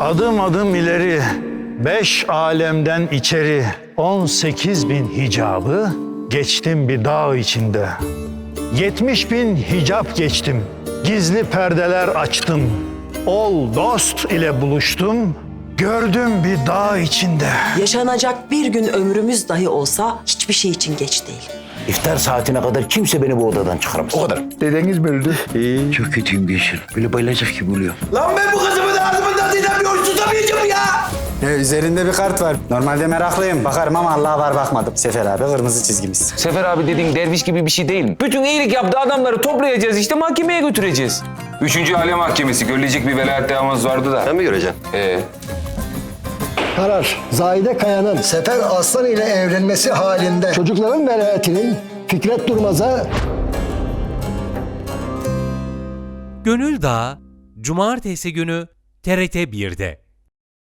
Adım adım ileri, beş alemden içeri, 18 bin hicabı geçtim bir dağ içinde. 70 bin hicap geçtim, gizli perdeler açtım. Ol dost ile buluştum, gördüm bir dağ içinde. Yaşanacak bir gün ömrümüz dahi olsa hiçbir şey için geç değil. İftar saatine kadar kimse beni bu odadan çıkaramaz. O kadar. Dedeniz mi öldü? Çok kötüyüm Beşir. Böyle bayılacak gibi oluyor. Lan ben bu kızımın ağzımın tadıyla bir tutamayacağım ya. Ne üzerinde bir kart var. Normalde meraklıyım. Bakarım ama Allah'a var bakmadım. Sefer abi kırmızı çizgimiz. Sefer abi dediğin derviş gibi bir şey değil. Bütün iyilik yaptığı adamları toplayacağız işte mahkemeye götüreceğiz. Üçüncü aile mahkemesi görülecek bir velayet davamız vardı da. Sen mi göreceksin? Ee, Karar, Zahide Kaya'nın Sefer Aslan ile evlenmesi halinde çocukların velayetinin Fikret Durmaz'a Gönül Dağı Cumartesi günü TRT 1'de.